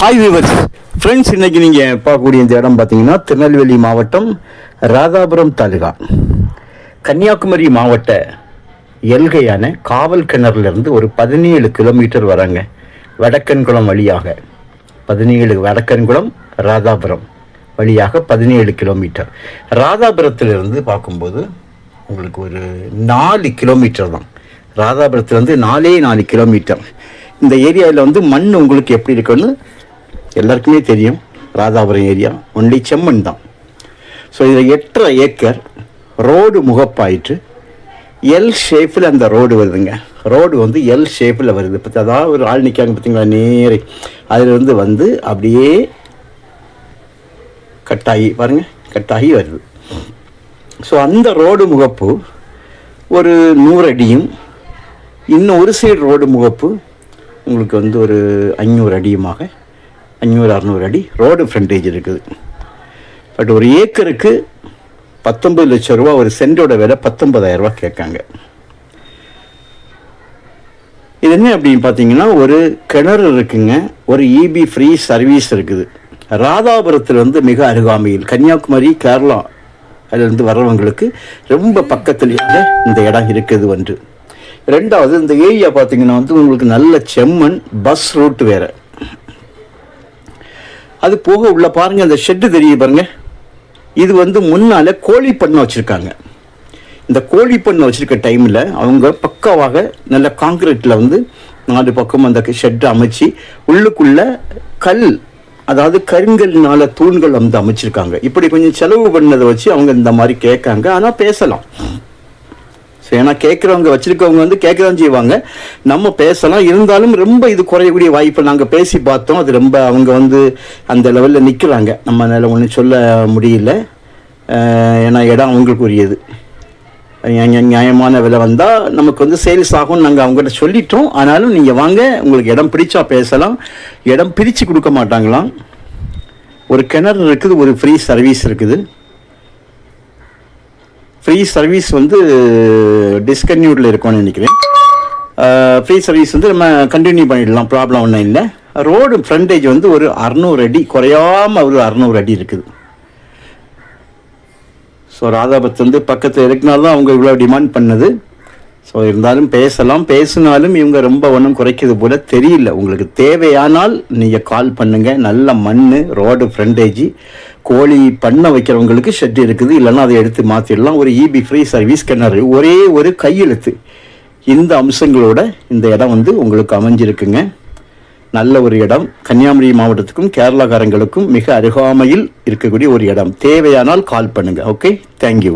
Hi viewers friends இன்னைக்கு நீங்கள் பார்க்கக்கூடிய இந்த இடம் பார்த்தீங்கன்னா திருநெல்வேலி மாவட்டம் ராதாபுரம் தாலுகா. கன்னியாகுமரி மாவட்ட எல்கையான காவல் கிணறுலேருந்து ஒரு பதினேழு கிலோமீட்டர் வராங்க. வடக்கன்குளம் வழியாக. பதினேழு வடக்கன்குளம் ராதாபுரம் வழியாக பதினேழு கிலோமீட்டர். ராதாபுரத்திலிருந்து பார்க்கும்போது உங்களுக்கு ஒரு நாலு கிலோமீட்டர் தான். ராதாபுரத்துலேருந்து நாலே நாலு கிலோமீட்டர். இந்த ஏரியாவில் வந்து மண் உங்களுக்கு எப்படி இருக்குன்னு எல்லாருக்குமே தெரியும். ராதாபுரம் ஏரியா ஒன்லி செம்மண் தான். ஸோ இதில் எட்டரை ஏக்கர் ரோடு முகப்பாயிட்டு எல் ஷேப்பில் அந்த ரோடு வருதுங்க. ரோடு வந்து எல் ஷேப்பில் வருது. இப்போ அதாவது ஒரு ஆள் நிற்காங்க பார்த்தீங்களா நேரே. அதிலிருந்து வந்து அப்படியே கட்டாகி பாருங்க கட்டாகி வருது. ஸோ அந்த ரோடு முகப்பு ஒரு நூறு அடியும். இன்னும் ஒரு சைடு ரோடு முகப்பு உங்களுக்கு வந்து ஒரு ஐநூறு அடியுமாக அஞ்சூறு அறநூறு அடி ரோடு ஃப்ரண்டேஜ் இருக்குது. பட் ஒரு ஏக்கருக்கு பத்தொம்பது லட்சம் ரூபா ஒரு சென்டோட விலை பத்தொன்பதாயிரம் ரூபா கேட்காங்க. இது என்ன அப்படின்னு பார்த்தீங்கன்னா ஒரு கிணறு இருக்குங்க. ஒரு இபி ஃப்ரீ சர்வீஸ் இருக்குது. ராதாபுரத்தில் வந்து மிக அருகாமையில் கன்னியாகுமரி கேரளா அதிலிருந்து வர்றவங்களுக்கு ரொம்ப பக்கத்தில் இந்த இடம் இருக்குது ஒன்று. ரெண்டாவது இந்த ஏரியா பார்த்தீங்கன்னா வந்து உங்களுக்கு நல்ல செம்மண் பஸ் ரூட் வேறு. அது போக உள்ள பாருங்க அந்த ஷெட்டு தெரியுது பாருங்க. இது வந்து முன்னால் கோழி பண்ணை வச்சுருக்காங்க. இந்த கோழி பண்ணை வச்சுருக்க டைமில் அவங்க பக்காவாக நல்ல காங்கிரீட்டில் வந்து நாலு பக்கம் அந்த ஷெட் அமைச்சு உள்ளுக்குள்ள கல் அதாவது கருங்கல்னால தூண்கள் வந்து அமைச்சிருக்காங்க. இப்படி கொஞ்சம் செலவு பண்ணதை வச்சு அவங்க இந்த மாதிரி கேட்காங்க. ஆனால் பேசலாம். ஸோ ஏன்னா கேட்குறவங்க வச்சிருக்கவங்க வந்து கேட்க தான் செய்வாங்க. நம்ம பேசலாம். இருந்தாலும் ரொம்ப இது குறையக்கூடிய வாய்ப்பு. நாங்கள் பேசி பார்த்தோம். அது ரொம்ப அவங்க வந்து அந்த லெவலில் நிற்கிறாங்க நம்ம அதில் ஒன்றும் சொல்ல முடியல. ஏன்னா இடம் அவங்களுக்கு உரியது நியாயமான விலை வந்தால் நமக்கு வந்து சேல்ஸ் ஆகும்னு நாங்கள் அவங்ககிட்ட சொல்லிட்டோம். ஆனாலும் நீங்கள் வாங்க. உங்களுக்கு இடம் பிடிச்சா பேசலாம். இடம் பிரித்து கொடுக்க மாட்டாங்களாம். ஒரு கிணறு இருக்குது ஒரு ஃப்ரீ சர்வீஸ் இருக்குது. ஃப்ரீ சர்வீஸ் வந்து டிஸ்கன்யூடில் இருக்கும்னு நினைக்கிறேன். ஃப்ரீ சர்வீஸ் வந்து நம்ம கண்டினியூ பண்ணிடலாம் ப்ராப்ளம் ஒன்றும் இல்லை. ரோடு ஃப்ரண்டேஜ் வந்து ஒரு அறநூறு அடி குறையாம ஒரு அறநூறு அடி இருக்குது. ஸோ ராதாபத் வந்து பக்கத்தில் இருக்கனால தான் அவங்க இவ்வளோ டிமாண்ட் பண்ணது. ஸோ இருந்தாலும் பேசலாம். பேசினாலும் இவங்க ரொம்ப ஒன்றும் குறைக்கிறது போல தெரியல. உங்களுக்கு தேவையானால் நீங்கள் கால் பண்ணுங்கள் நல்ல மண் ரோடு ஃப்ரண்டேஜி கோழி பண்ண வைக்கிறவங்களுக்கு ஷெட் இருக்குது. இல்லைன்னா அதை எடுத்து மாற்றிடலாம் ஒரு இபி ஃப்ரீ சர்வீஸ் கிணறு. ஒரே ஒரு கையெழுத்து. இந்த அம்சங்களோட இந்த இடம் வந்து உங்களுக்கு அமைஞ்சிருக்குங்க. நல்ல ஒரு இடம். கன்னியாகுமரி மாவட்டத்துக்கும் கேரளாக்காரங்களுக்கும் மிக அருகாமையில் இருக்கக்கூடிய ஒரு இடம். தேவையானால் கால் பண்ணுங்கள் ஓகே தேங்க்யூ